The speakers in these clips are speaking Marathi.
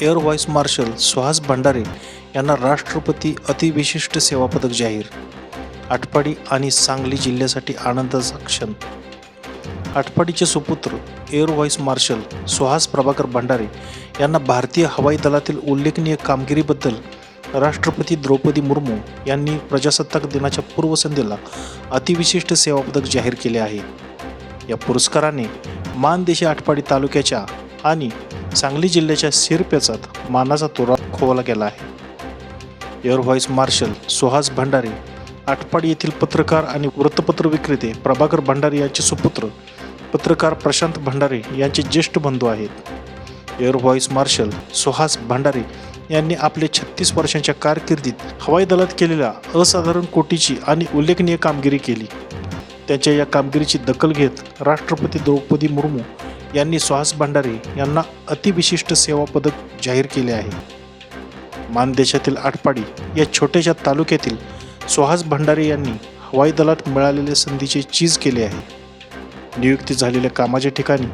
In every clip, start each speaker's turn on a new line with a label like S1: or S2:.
S1: Air vice marshal Suhas Bhandare यांना राष्ट्रपती अतिविशिष्ट सेवा पदक जाहीर. आटपाडी आणि सांगली जिल्ह्यासाठी आनंदाचा क्षण. आटपाडीचे सुपुत्र air vice marshal Suhas Prabhakar Bhandare यांना भारतीय हवाई दलातील उल्लेखनीय कामगिरीबद्दल राष्ट्रपती द्रौपदी मुर्मू यांनी प्रजासत्ताक दिनाच्या पूर्वसंध्येला अतिविशिष्ट सेवा पदक जाहीर केले आहे. या पुरस्काराने मानदेशी आटपाडी तालुक्याच्या आणि सांगली जिल्ह्याच्या सिरपेचात मानाचा तुरा खोवला गेला आहे. Air vice marshal Suhas Bhandare Atpadi येथील पत्रकार आणि वृत्तपत्र विक्रेते प्रभाकर भंडारे यांचे सुपुत्र पत्रकार प्रशांत भंडारे यांचे ज्येष्ठ बंधू आहेत. Air vice marshal Suhas Bhandare यांनी आपले छत्तीस वर्षांच्या कारकिर्दीत हवाई दलात केलेल्या असाधारण कोटीची आणि उल्लेखनीय कामगिरी केली. त्यांच्या या कामगिरीची दखल घेत राष्ट्रपती द्रौपदी मुर्मू यांनी सुहास भंडारे यांना अतिविशिष्ट सेवा पदक जाहीर केले आहे. मानदेशातील आटपाडी या छोट्याशा तालुक्यातील सुहास भंडारे यांनी हवाई दलात मिळालेल्या संधीचे चीज केले आहे. नियुक्ती झालेल्या कामाच्या ठिकाणी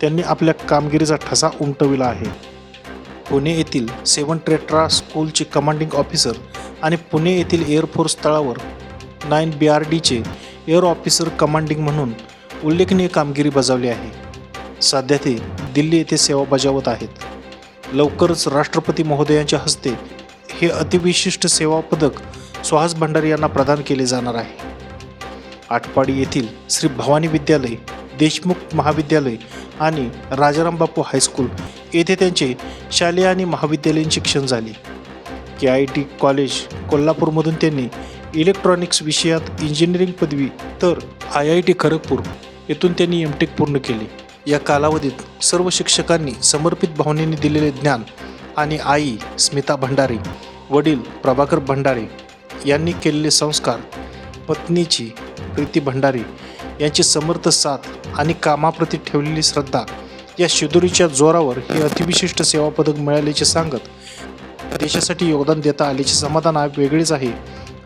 S1: त्यांनी आपल्या कामगिरीचा ठसा उमटविला आहे. पुणे येथील सेवन ट्रेट्रा स्कूलचे कमांडिंग ऑफिसर आणि पुणे येथील एअरफोर्स तळावर नाईन बी आर डीचे एअर ऑफिसर कमांडिंग म्हणून उल्लेखनीय कामगिरी बजावली आहे. सध्या ते दिल्ली येथे सेवा बजावत आहेत. लवकरच राष्ट्रपती महोदयांच्या हस्ते हे अतिविशिष्ट सेवा पदक सुहास भंडारी यांना प्रदान केले जाणार आहे. आटपाडी येथील श्री भवानी विद्यालय देशमुख महाविद्यालय आणि राजाराम बापू हायस्कूल येथे त्यांचे शालेय आणि महाविद्यालयीन शिक्षण झाले. के आय टी कॉलेज कोल्हापूरमधून त्यांनी इलेक्ट्रॉनिक्स विषयात इंजिनिअरिंग पदवी तर आय आय टी खरगपूर येथून त्यांनी एम टेक पूर्ण केले. या कालावधीत सर्व शिक्षकांनी समर्पित भावनेने दिलेले ज्ञान आणि आई स्मिता भंडारे वडील प्रभाकर भंडारे यांनी केलेले संस्कार पत्नीची प्रीती भंडारी यांची समर्थ साथ आणि कामाप्रती ठेवलेली श्रद्धा या शिदुरीच्या जोरावर हे अतिविशिष्ट सेवा पदक मिळाल्याचे सांगत देशासाठी योगदान देता आल्याचे समाधान वेगळेच आहे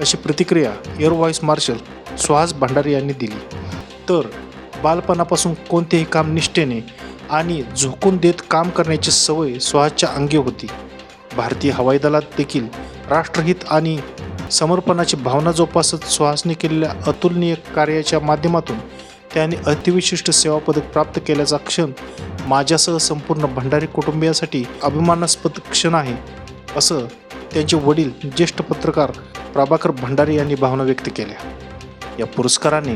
S1: अशी प्रतिक्रिया air vice marshal Suhas Bhandari यांनी दिली. तर बालपणापासून कोणतेही काम निष्ठेने आणि झोकून देत काम करण्याची सवय स्वतःच्या अंगी होती. भारतीय हवाई दलात देखील राष्ट्रहित आणि समर्पणाची भावना जोपासत सुहासने केलेल्या अतुलनीय कार्याच्या माध्यमातून त्याने अतिविशिष्ट सेवा पदक प्राप्त केल्याचा क्षण माझ्यासह संपूर्ण भंडारी कुटुंबियासाठी अभिमानास्पद क्षण आहे असं त्यांचे वडील ज्येष्ठ पत्रकार प्रभाकर भंडारी यांनी भावना व्यक्त केल्या. या पुरस्काराने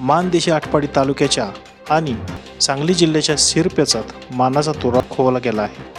S1: मानदेशी आटपाडी तालुक्याच्या आणि सांगली जिल्ह्याच्या सिरपेचात मानाचा तोरा खोवला गेला आहे.